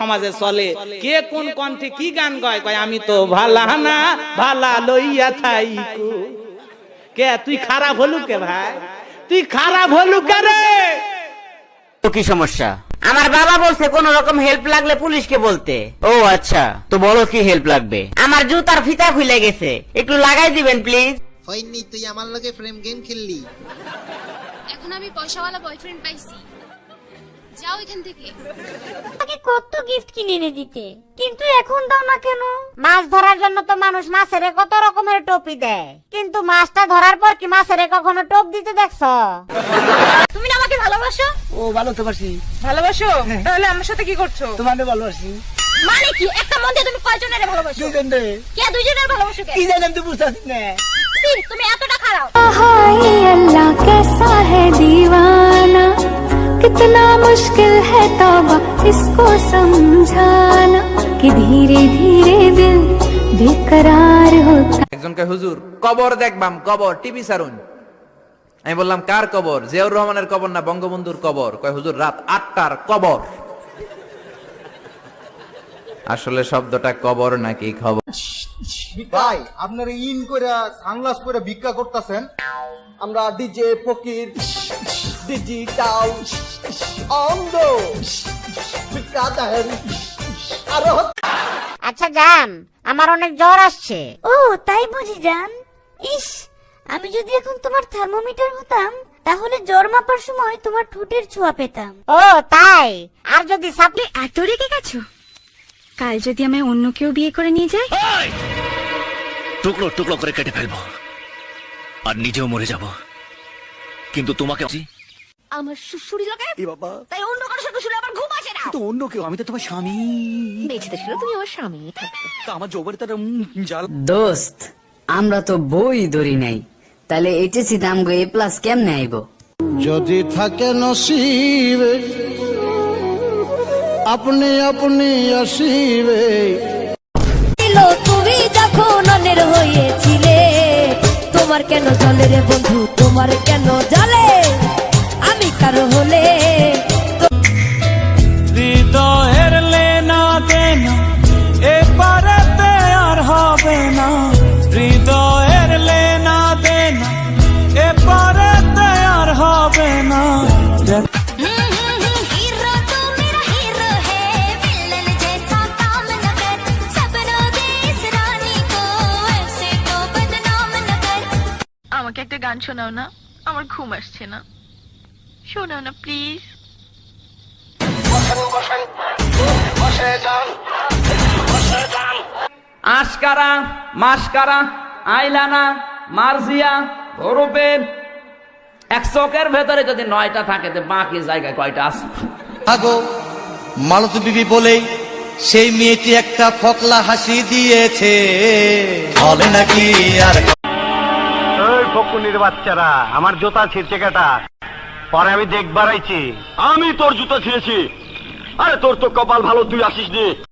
সমাজে চলে। কে কোন কণ্ঠে কি গান গায়? কয় আমি তো ভালা না ভালা লইয়া থাইকু। কে তুই খারাপ হলু কে ভাই? তুই খারাপ হলু কে রে? তো কি সমস্যা? আমার বাবা বলছে কোন রকম হেল্প লাগলে পুলিশকে বলতে। ও আচ্ছা। তো বলো কি হেল্প লাগবে? আমার জুতার ফিতা খুলে গেছে। একটু লাগাই দিবেন প্লিজ। ফইনি তুই আমার লগে ফ্রেম গেম খেললি। এখন আমি পয়সাওয়ালা বয়ফ্রেন্ড পাইছি। যাও এখান থেকে। আমাকে কত গিফট কিনে এনে দিতে? কিন্তু এখন দাও না কেন? মাছ ধরার জন্য তো মানুষ মাছের কত রকমের টোপি দেয়। কিন্তু মাছটা ধরার পর কি মাছের কখনো টোপ দিতে দেখছ? তুমি না আমাকে ভালোবাসো? ও ভালো তো পারছি। ভালোবাসো? তাহলে আমার সাথে কি করছ? তোমাকে ভালোবাসি। মানে কি? একটা মন দিয়ে তুমি কয়জনের ভালোবাসো? দুজন রে কে দুজনের ভালোবাসো কে? কি জানেন তুই বুঝতে না। তুমি এতটা খারাপ। है तौबा इसको समझाना कि धीरे धीरे दिल बेकरार होता একজনকে হুজুর কবর দেখবাম কবর টিভি সারুন আমি বললাম কার কবর জিয়াউর রহমানের কবর না বঙ্গবন্ধুর কবর কয় হুজুর রাত আটটার কবর আসলে শব্দটা কবর নাকি খবর ভাই আপনারা ইন করে সানগ্লাস করে ভিক্ষা করতেছেন আমরা ডিজে ফকির ডিজিটাল অন্ধ ভিক্ষাদার আরও আচ্ছা জান আমার অনেক জ্বর আসছে। ও তাই বুঝি জান। ইস আমি যদি এখন তোমার থার্মোমিটার হতাম তাহলে জ্বর মাপার সময় তোমার ঠোঁটের ছোঁয়া পেতাম। ও তাই? আর যদি সাপ্লি এত রেগে গেছো? কাল যদি আমায় অন্য কেউ বিয়ে করে নিয়ে যায়? টুকরো টুকরো করে কেটে ফেলব। আর নিজেও মরে যাব। কিন্তু তোমাকে আমার শ্বশুরি লাগায় এ বাবা। তাই অন্য কারোর সাথে শুলে আমার ঘুম আসে না? তো অন্য কেউ আমি তো তোমার স্বামী। বেঁচে ছিল তুমি আমার স্বামী তা। আমার জবরে তার জাল। দোস্ত আমরা তো বই ধরি নাই। তাহলে এইচএসি দাম গো এ প্লাস কেমনে আইব? যদি থাকে নসিবে আপনি আপনি আসিবে। তুমি যখন অনের হয়েছিলে তোমার কেন জলে রে বন্ধু তোমার কেন আমাকে একটা গান শোনাও না। আমার ঘুম আসছে না। শোনাও না প্লিজ। আশকারা মাসকারা আইলানা মার্জিয়া হরুপেন। এক চোখের ভেতরে যদি নয়টা থাকে তো বাকি জায়গায় কয়টা আছে? আগো মালতী বিবি বলেই সেই মেয়েটি একটা ফকলা হাসি দিয়েছে। বলে নাকি আর ফকুনির বাচ্চারা, আমার জুতা ছিঁড়ছে কেটা। পরে আমি দেখবার আইছি। আমি তোর জুতা ছিঁড়েছি। আরে তোর তো কপাল ভালো, তুই আসিস নি